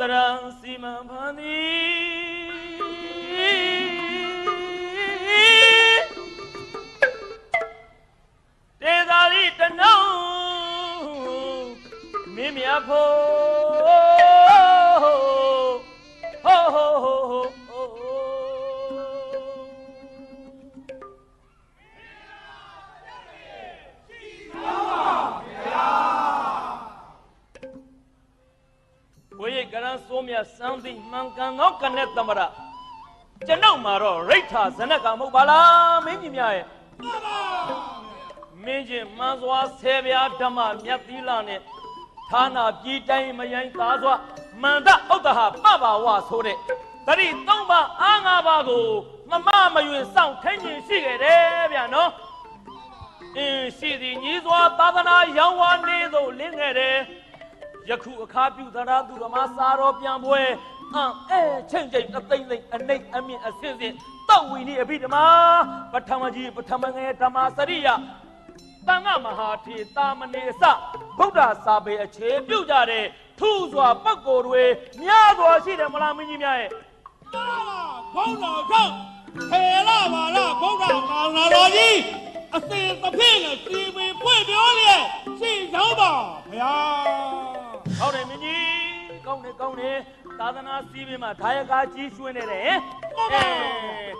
တရံစီမံဖန်သည်တေသာရီတနှုံမင်းမြတ်ဖို့ တ်ကရန်စိုးမြစံသိမှန်ကန်သောကနဲ့သမရကျွန်ုပ်မှာတော့ရိဋ္ဌာဇနကမဟုတ်ပါလားမင်းကြီးများရဲ့မင်းချင်းမှန်စွာဆယ်ပြားဓမ္မမြတ်သီလနဲ့ဌာနာပြည်တိုင်းမယိုင်းသားစွာမန္တဥဒ္ဒဟာပပဝဆိုတဲ့တတိသုံးပါးအားငါးပါးကိုမမမယွင်စောင့်ထိုင်ခြင်းရှိခဲ့တယ်ဗျာနော်အင်းရှိသည်ညီးစွာသာသနာရောင်းဝါနေသို့လင်းခဲ့တယ် ယခုအခါပြုသရာသူဓမ္မစာတော်ပြန်ပွဲအံအဲချင်းချင်းအသိမ့်သိမ့်အနိမ့်အမြင့်အစင်းစင်းတောက်ဝီနိအဘိဓမ္မာပထမကြီးပထမငယ်ဓမ္မစရိယတန်ခမဟာထေတာမဏေစဗုဒ္ဓစာပေအခြေပြုကြတဲ့ထူစွာပတ်ကိုယ်တွေများစွာရှိတယ်မလားမင်းကြီးများရဲ့ဘုန်းတော်ကြောင့်ထေရဘာရဘုရားသာနာတော်ကြီးအစဉ်တစ်ဖြည့်နဲ့စီပင်ဖွင့်ပြောလျက်ရှိရောက်ပါဗျာ ဟုတ်တယ်မင်းကြီးကောင်းတယ်ကောင်းတယ်သာသနာစီးပြီးမှဒါယကာကြီးရွှင်းနေတယ်ဟင်အဲ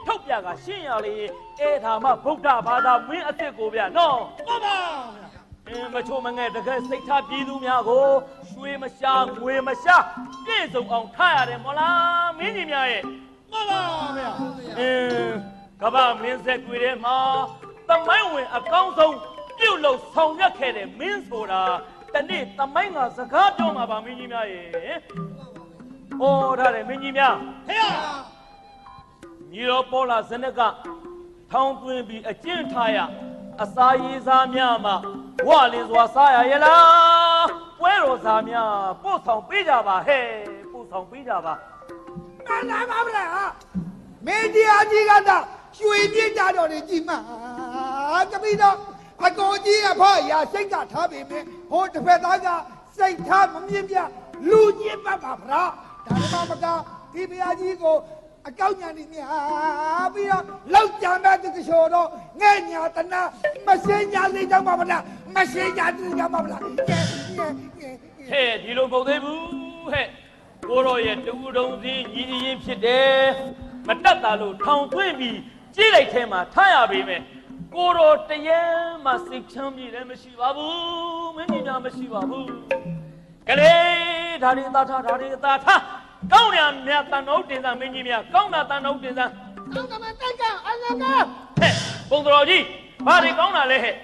ထုတ်ပြကရှင်းရလေအဲထာမဗုဒ္ဓဘာသာမင်းအစ်စ်ကိုဗျာနော်ဟုတ်ပါဗျာအင်းမချို့မငဲ့တကယ်စိတ်ထားပြည်သူများကိုရွှေမရှာငွေမရှာပြည့်စုံအောင်ထားရတယ်မဟုတ်လားမင်းကြီးများရဲ့ဟုတ်ပါဗျာအင်းကမ္ဘာမင်းဆက်ကွေထဲမှာတမိုင်းဝင်အကောင်းဆုံးပြုတ်လို့ဆောင်ရွက်ခဲ့တဲ့မင်းဆိုတာ တနေ့တမိုင်းကစကားပြောမှာပါမင်းကြီးများရဲ့ဩဒါတယ်မင်းကြီးများဟေ့ညီတော်ပေါ်လာဇနကထောင်းသွင်းပြီးအကျင့်ထားရအစာရေးစားများမှဝလင်းစွာစားရရဲ့လားပွဲတော်စားများပို့ဆောင်ပေးကြပါဟဲ့ပို့ဆောင်ပေးကြပါမနာပါဗလားမင်းတရားကြီးကတော့ရွှေပြည့်ကြတော့နေကြည်မှာတပိတော့ အကိုကြီးအဖေရာစိတ်ကထားပေမဲ့ဟိုတစ်ဖက်သားကစိတ်ထားမမြင့်ပြလူကြီးပတ်ပါဗလားဒါမှမကဒီဘုရားကြီးကိုအကောက်ညာနေများပြီးတော့လောက်ကြံမဲ့သူကချိုတော့ငဲ့ညာတနာမစင်ညာလေးကြောင့်ပါဗလားမစင်ညာသူကြောင့်ပါဗလားကဲကဲကဲဟဲ့ဒီလိုမဟုတ်သေးဘူးဟဲ့ကိုရောရဲ့တူတုံစီညီအရင်ဖြစ်တယ်မတက်တာလို့ထောင်သွင်းပြီးကြီးလိုက်ထဲမှာထားရပေမဲ့ ကိုရောတရမ်းမှစိတ်ချမ်းမြေလည်းမရှိပါဘူးမင်းကြီးများမရှိပါဘူးကလေးဒါရီသာထားဒါရီသာထားကောင်းရမြတ်တန်တော်တင်စားမင်းကြီးများကောင်းတာတန်တော်တင်စားကောင်းကမတိုက်ကအလကားဟဲ့ပုံတော်ကြီးဘာတွေကောင်းတာလဲဟဲ့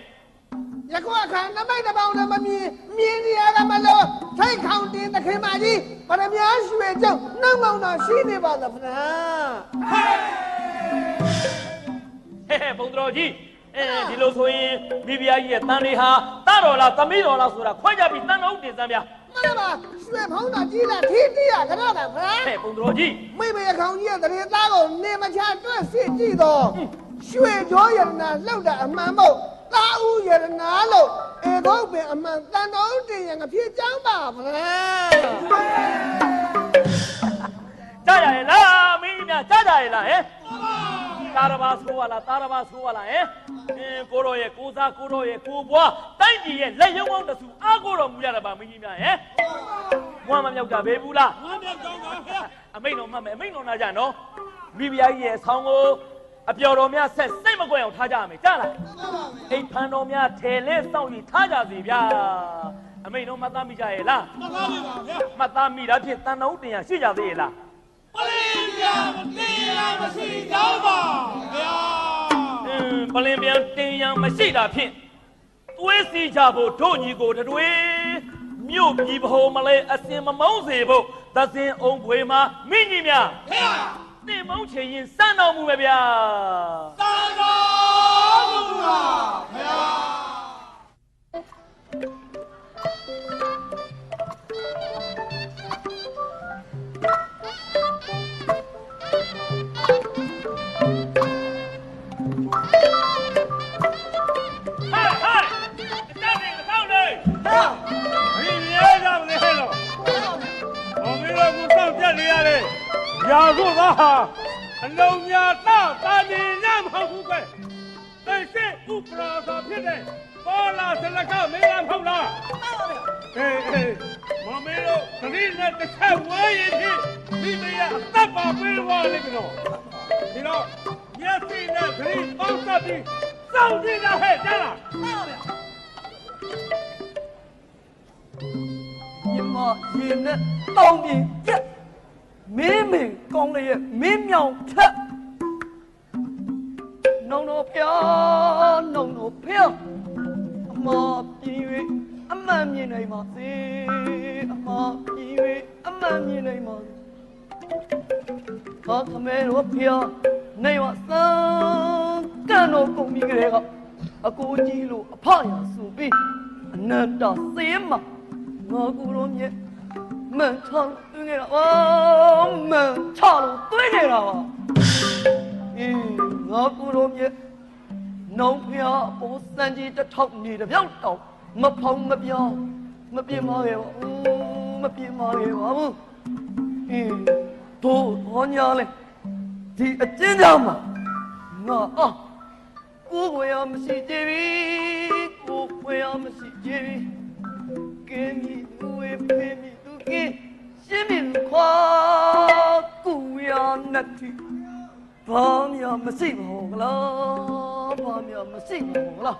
ယခုအခါနမိတ်တစ်ပေါင်းလည်းမမြင်မြင်နေရကမလို့ထိုက်ခေါင်တင်သခင်မကြီးဗရမ ्या ရွှေကြောင့်နှုတ်မောင်တော်ရှိနေပါသဖနာဟဲ့ဟဲ့ပုံတော်ကြီး အဲဒီလိုဆိုရင်မိဖုရားကြီးရဲ့တန်လေးဟာတတော်လားသမီးတော်လားဆိုတာခွဲကြပြီးတန်တော်တင်စားများမရပါရွှေဖောင်းတော်ကြီးလားထီးတီးရကြတော့တာဖနာဟဲ့ပုံတော်ကြီးမိမေခေါင်ကြီးရဲ့တရေသားကိုနေမချတွက်စစ်ကြည့်တော့ရွှေကြောရတနာလှုပ်တာအမှန်မို့သာဥရတနာလို့အေတော့ပင်အမှန်တန်တော်တင်ရငါဖြစ်ကြောင်းပါဖနာကြားရရဲ့လားမင်းကြီးများကြားကြရဲ့လားဟဲ့တာရပါဆိုးပါလားတာရပါဆိုးပါလားဟဲ့ အင်းကိုတော်ရဲ့ကိုစားကိုတော်ရဲ့ကိုဘွားတိုက်ကြီးရဲ့လက်ရုံပေါင်းတစ်စုအားကိုတော်မူရတာပါမင်းကြီးများဟဲ့မွမ်းမမြောက်ကြဘေးဘူးလားငါမြောက်ကြောင်းပါဗျာအမိန်တော်မှတ်မယ်အမိန်တော်နာကြနော်မိဖုရားကြီးရဲ့ဆောင်းကိုအပျော်တော်များဆက်စိတ်မကွက်အောင်ထားကြရမယ်ကြားလားအိမ်ဖန်တော်များထဲလဲစောင့်ပြီးထားကြစီဗျာအမိန်တော်မှတ်သားမိကြရဲ့လားမကားပါဗျာမှတ်သားမိတာဖြင့်တန်တော်တင်ရရှိကြသေးရဲ့လားပလင်ပြမတရားမရှိကြောင်းပါဗျာအင်း ပလင်ပြန်တင်ရန်မရှိတာဖြင့်သွေးစီကြဖို့တို့ညီကိုတွေမြို့ပြည်ဘဟုံမလဲအစင်မမောင်းစေဖို့သဇင်အောင်ခွေမှာမိညီများဟေ့တင်မောင်းချင်ရင်စမ်းတော်မူပဲဗျာသာတော်မူပါ အလုံးများတာတာနေညမဟုတ်ဘူးပဲတိတ်စစ်ဥပရာသာဖြစ်တဲ့ပေါ်လာစလကမင်းလားမဟုတ်လားအေးအေးမမင်းတို့ခရီးနဲ့တစ်ချက်ဝဲရင်ဖြင့်ဒီမရအသက်ပါပေးသွားလိမ့်မယ်နော်ဒီတော့မျက်စိ မြမရင်နဲ့တောင်းပြင်ပြက်မင်းမင်းကောင်းလေးရဲ့မင်းမြောင်ထက်နုံတော့ဖျားနုံတော့ဖျားအမပြင်း၍အမှန်မြင်နိုင်ပါစေအမပြင်း၍အမှန်မြင်နိုင်ပါစေဟာခမဲတော့ဖျားနေဝစံကန်တော့ကုန်ပြီကလေးကအကိုကြီးလို့အဖရဆိုပြီးအနန္တစေးမှာငါကူလုံးမြက်မန်ချောင်း တွင်းခဲ့တာအော်မန်ချောင်းတွင်းခဲ့တာပါအေးငါကူလုံးမြက်နှောင်းဖျားအပေါ်စံကြီးတစ်ထောက်နေတစ်ပြောက်တောင်မဖောင်းမပြောင်းမပြင်းမခဲ့ပါဘူးမပြင်းမခဲ့ပါဘူးအေးတို့ဟောညာလဲဒီအကျဉ်းသားမှာငါအာကိုယ်ကိုရမရှိကြပြီကိုယ်ကိုရမရှိကြပြီကဲမီသူဝေဖေမီသူကင်း ရှင်းမြင်ခွာကူရနတ်တီဘာမြမရှိပါဘူးလားဘာမြမရှိပါဘူးလား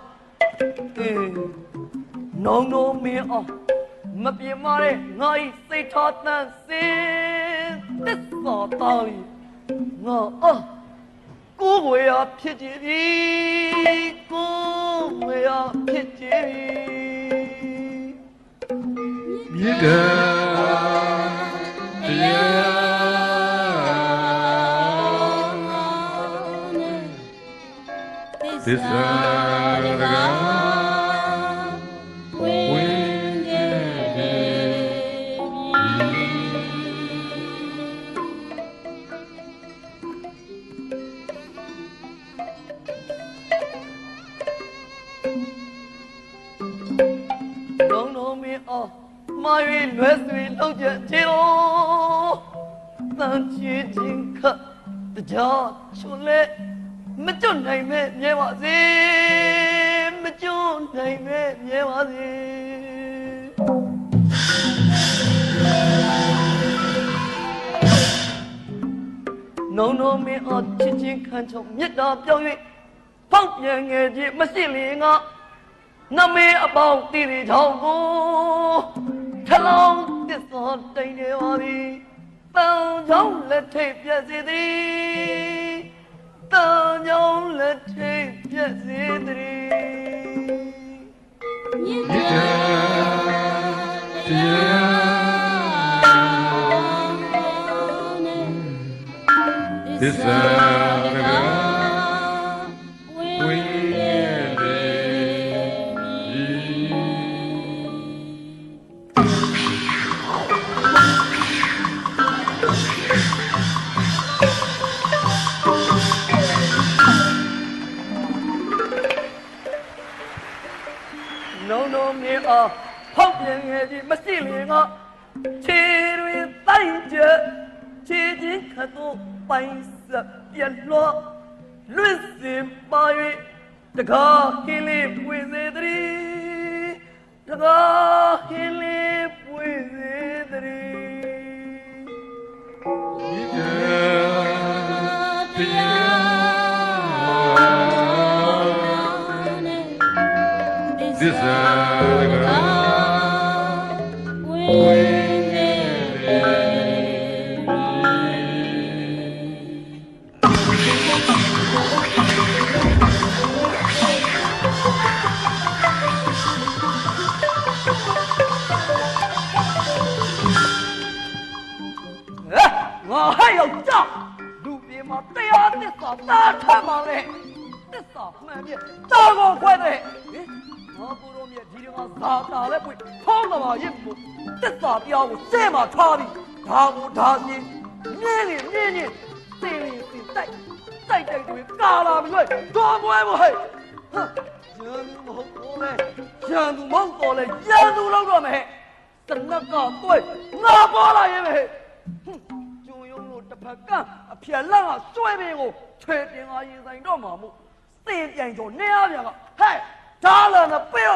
အေးနောင်နောမင်းအောင်မပြေမတဲ့ငါဤစိတ်ထားတန်စင်သစ္စာတော်ဤငါအာကိုယ်ဝေရဖြစ်ကြပြီကိုယ်ဝေရဖြစ်ကြပြီမြစ်တာ တရား မကျွတ်နိုင်မဲ့မြဲပါစေမကျွတ်နိုင်မဲ့မြဲပါစေနုံနုံမင်းအောင်ချစ်ချင်းခံချုံမြတ်တာပြောင်း၍ဖောက်ပြန်ငယ်ချင်းမရှိလေငါနမေအပေါင်းတည်ရချောင်းကိုထလောင်းတစ္ဆောတိန်နေပါသည်တန်ချောင်းလက်ထိပ်ပြက်စေသည် တန်ချောင်းလက်ထိပ်ပြက်စေသည်မြစ်တာတရားသစ္စာတကား ပိုင်စပ်ပြန်လောလွင့်စင်ပါ၍တကားခင်းလေးပွေစေတည်းတကားခင်းလေးပွေစေတည်းမြစ်တာတရားသ 扫，慢点，大哥快点！哎，我不容易，你他妈咋咋来不？胖了嘛也不，这咋标我这么差的？他不他你，你你你你，这里是在在在对嘎啦不对，抓不来不嘿，哼，人都好多嘞，人都忙多嘞，人都老多没，怎那个对，那巴拉也没，哼。ဖက်ကအဖြက်လန့်ကစွဲပင်ကိုချွေတင်အားရင်ဆိုင်တော့မှာမို့ 这边就两样了，嗨，咋了呢？不要。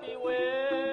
beware.